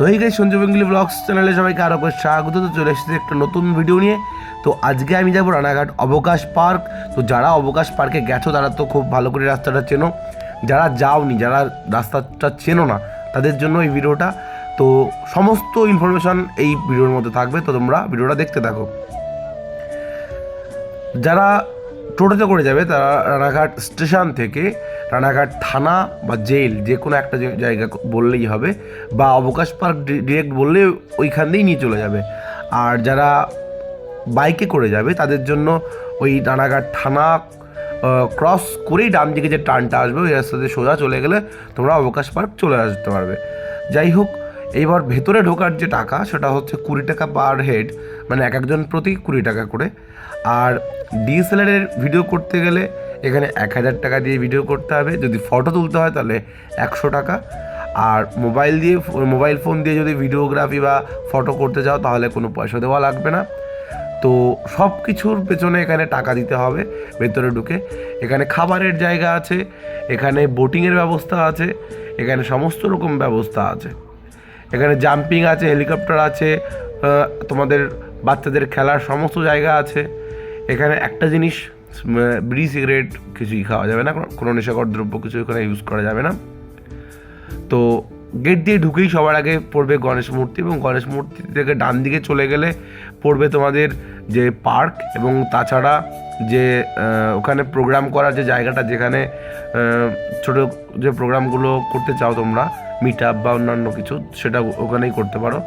তো এই গাই Sanju Bengali blogs চ্যানেলে সবাইকে আরও করে স্বাগত। তো চলে এসেছে একটা নতুন ভিডিও নিয়ে। তো আজকে আমি যাব রানাঘাট অবকাশ পার্ক। তো যারা অবকাশ পার্কে গেছো, তারা তো খুব ভালো করে রাস্তাটা চেনো। যারা যাওনি, যারা রাস্তাটা চেনো না, তাদের জন্য এই ভিডিওটা তো সমস্ত ইনফরমেশন এই ভিডিওর মধ্যে থাকবে। তো তোমরা ভিডিওটা দেখতে থাকো। যারা টোটোতে করে যাবে, তারা রানাঘাট স্টেশন থেকে রানাঘাট থানা বা জেল, যে কোনো একটা জায়গা বললেই হবে বা অবকাশ পার্ক ডিরেক্ট বললে ওইখান দিয়েই নিয়ে চলে যাবে। আর যারা বাইকে করে যাবে, তাদের জন্য ওই রানাঘাট থানা ক্রস করেই ডান দিকে যে টার্নটা আসবে, ওই রাস্তাতে সোজা চলে গেলে তোমরা অবকাশ পার্ক চলে আসতে পারবে। যাই হোক এইবার ভেতরে ঢোকার যে টাকা, সেটা হচ্ছে কুড়ি টাকা পার হেড মানে এক একজন প্রতি কুড়ি টাকা করে। আর ডিএসএলআরের ভিডিও করতে গেলে এখানে এক হাজার টাকা দিয়ে ভিডিও করতে হবে। যদি ফটো তুলতে হয় তাহলে একশো টাকা। আর মোবাইল দিয়ে মোবাইল ফোন দিয়ে যদি ভিডিওগ্রাফি বা ফটো করতে যাও তাহলে কোনো পয়সা দেওয়া লাগবে না। তো সব কিছুর পেছনে এখানে টাকা দিতে হবে, ভেতরে ঢুকে। এখানে খাবারের জায়গা আছে, এখানে বোটিংয়ের ব্যবস্থা আছে, এখানে সমস্ত রকম ব্যবস্থা আছে। এখানে জাম্পিং আছে হেলিকপ্টার আছে তোমাদের বাচ্চাদের খেলার সমস্ত জায়গা আছে। এখানে একটা জিনিস বিড়ি সিগারেট কিছুই খাওয়া যাবে না, কোনো- নেশাকর দ্রব্য কিছু এখানে ইউজ করা যাবে না। তো গেট দিয়ে ঢুকেই সবার আগে পড়বে গণেশ মূর্তি এবং গণেশ মূর্তি থেকে ডান দিকে চলে গেলে পড়বে তোমাদের যে পার্ক এবং তাছাড়া যে ওখানে প্রোগ্রাম করার যে জায়গাটা যেখানে ছোটো যে প্রোগ্রামগুলো করতে চাও তোমরা মিট আপ বা অন্যান্য কিছু, সেটা ওখানেই করতে পারো।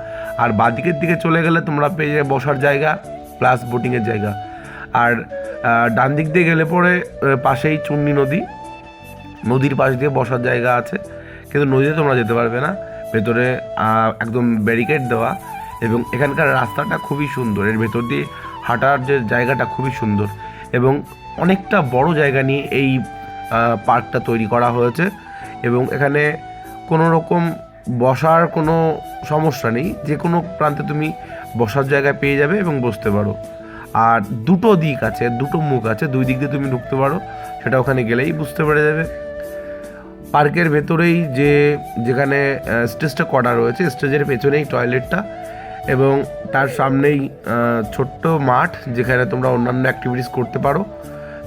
আর বাদিকের দিকে চলে গেলে তোমরা পেয়ে যাবে বসার জায়গা প্লাস বোটিংয়ের জায়গা। আর ডান দিক দিয়ে গেলে পরে পাশেই চুন্নি নদী। নদীর পাশ দিয়ে বসার জায়গা আছে, কিন্তু নদীতে তোমরা যেতে পারবে না। ভেতরে একদম ব্যারিকেড দেওয়া এবং এখানকার রাস্তাটা খুবই সুন্দর। এর ভেতর দিয়ে হাঁটার যে জায়গাটা খুবই সুন্দর এবং অনেকটা বড় জায়গা নিয়ে এই পার্কটা তৈরি করা হয়েছে এবং এখানে কোনো রকম বসার কোনো সমস্যা নেই। যে কোনো প্রান্তে তুমি বসার জায়গা পেয়ে যাবে এবং বসতে পারো। আর দুটো দিক আছে, দুটো মুখ আছে, দুই দিক দিয়ে তুমি ঢুকতে পারো, সেটা ওখানে গেলেই বুঝতে পেরে যাবে। পার্কের ভেতরেই যে, যেখানে স্টেজটা করা রয়েছে, স্টেজের পেছনেই টয়লেটটা এবং তার সামনেই ছোট্ট মাঠ যেখানে তোমরা অন্যান্য অ্যাক্টিভিটিস করতে পারো।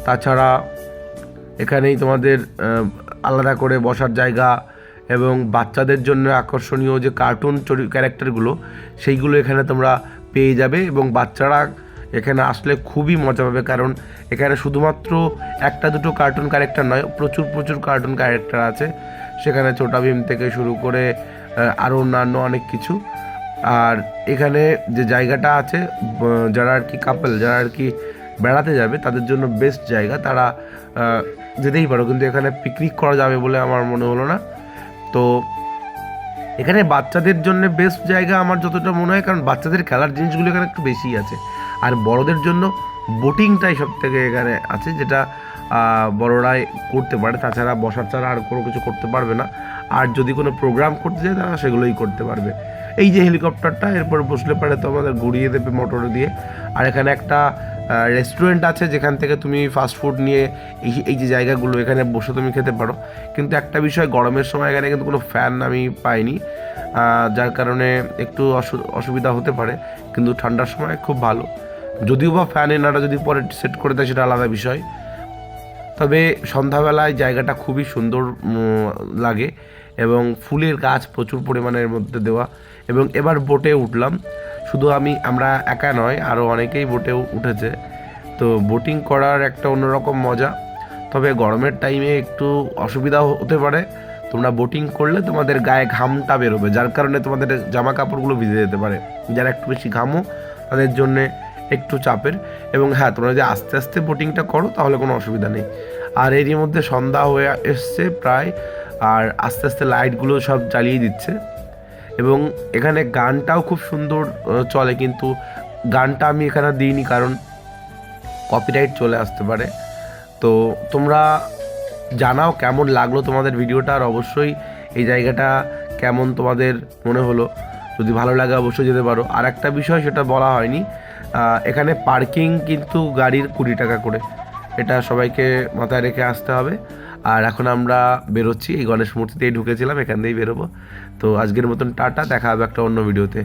তাছাড়া এখানেই তোমাদের আলাদা করে বসার জায়গা এবং বাচ্চাদের জন্য আকর্ষণীয় যে কার্টুন ক্যারেক্টারগুলো সেইগুলো এখানে তোমরা পেয়ে যাবে এবং বাচ্চারা এখানে আসলে খুবই মজা পাবে। কারণ এখানে শুধুমাত্র একটা দুটো কার্টুন ক্যারেক্টার নয়, প্রচুর প্রচুর কার্টুন ক্যারেক্টার আছে। সেখানে ছোটা ভীম থেকে শুরু করে আরও অন্যান্য অনেক কিছু। আর এখানে যে জায়গাটা আছে যারা আর কি কাপল যারা আর কি বেড়াতে যাবে, তাদের জন্য বেস্ট জায়গা। তারা যেতেই পারো, কিন্তু এখানে পিকনিক করা যাবে বলে আমার মনে হলো না। তো এখানে বাচ্চাদের জন্য বেস্ট জায়গা আমার যতটা মনে হয়, কারণ বাচ্চাদের খেলার জিনিসগুলো এখানে একটু বেশি আছে। আর বড়দের জন্য বোটিংটাই সব থেকে এখানে আছে, যেটা বড়রাই করতে পারে। তাছাড়া বসার ছাড়া আর কোনো কিছু করতে পারবে না। আর যদি কোনো প্রোগ্রাম করতে চায়, তারা সেগুলোই করতে পারবে। এই যে হেলিকপ্টারটা এরপর বসলে পারে তো আমাদের ঘুরিয়ে দেবে মোটর দিয়ে। আর এখানে একটা রেস্টুরেন্ট আছে যেখান থেকে তুমি ফাস্ট ফুড নিয়ে এই এই যে জায়গাগুলো, এখানে বসে তুমি খেতে পারো। কিন্তু একটা বিষয়, গরমের সময় এখানে কিন্তু কোনো ফ্যান আমি পাইনি। যার কারণে একটু অসু- অসুবিধা হতে পারে, কিন্তু ঠান্ডার সময় খুব ভালো। যদিও বা ফ্যান এনারা যদি পরে সেট করে দেয়, সেটা আলাদা বিষয়। তবে সন্ধ্যাবেলায় জায়গাটা খুবই সুন্দর লাগে এবং ফুলের গাছ প্রচুর পরিমাণের মধ্যে দেওয়া। এবং এবার বোটে উঠলাম। শুধু আমি, আমরা একা নয় আরও অনেকেই বোটে উঠেছে। তো বোটিং করার একটা অন্যরকম মজা। তবে গরমের টাইমে একটু অসুবিধা হতে পারে। তোমরা বোটিং করলে তোমাদের গায়ে ঘামটা বেরোবে, যার কারণে তোমাদের জামা কাপড়গুলো ভিজে যেতে পারে। যারা একটু বেশি ঘামো, তাদের জন্যে একটু চাপের। এবং হ্যাঁ তোমরা যদি আস্তে আস্তে বোটিংটা করো, তাহলে কোনো অসুবিধা নেই। আর এরই মধ্যে সন্ধ্যা হয়ে এসছে প্রায়, আর আস্তে আস্তে লাইটগুলো সব জ্বালিয়ে দিচ্ছে। এবং এখানে গানটাও খুব সুন্দর চলে, কিন্তু গানটা আমি এখানে দিইনি কারণ কপিরাইট চলে আসতে পারে। তো তোমরা জানাও কেমন লাগল তোমাদের ভিডিওটা, আর অবশ্যই এই জায়গাটা কেমন তোমাদের মনে হলো। যদি ভালো লাগে অবশ্যই যেতে পারো। আর একটা বিষয় সেটা বলা হয়নি এখানে পার্কিং কিন্তু গাড়ির কুড়ি টাকা করে। এটা সবাইকে মাথায় রেখে আসতে হবে। আর এখন আমরা বেরোচ্ছি, এই গণেশ মূর্তিতেই ঢুকেছিলাম, এখান দিয়েই বেরোবো। তো আজকের মতন টাটা, দেখা হবে একটা অন্য ভিডিওতে।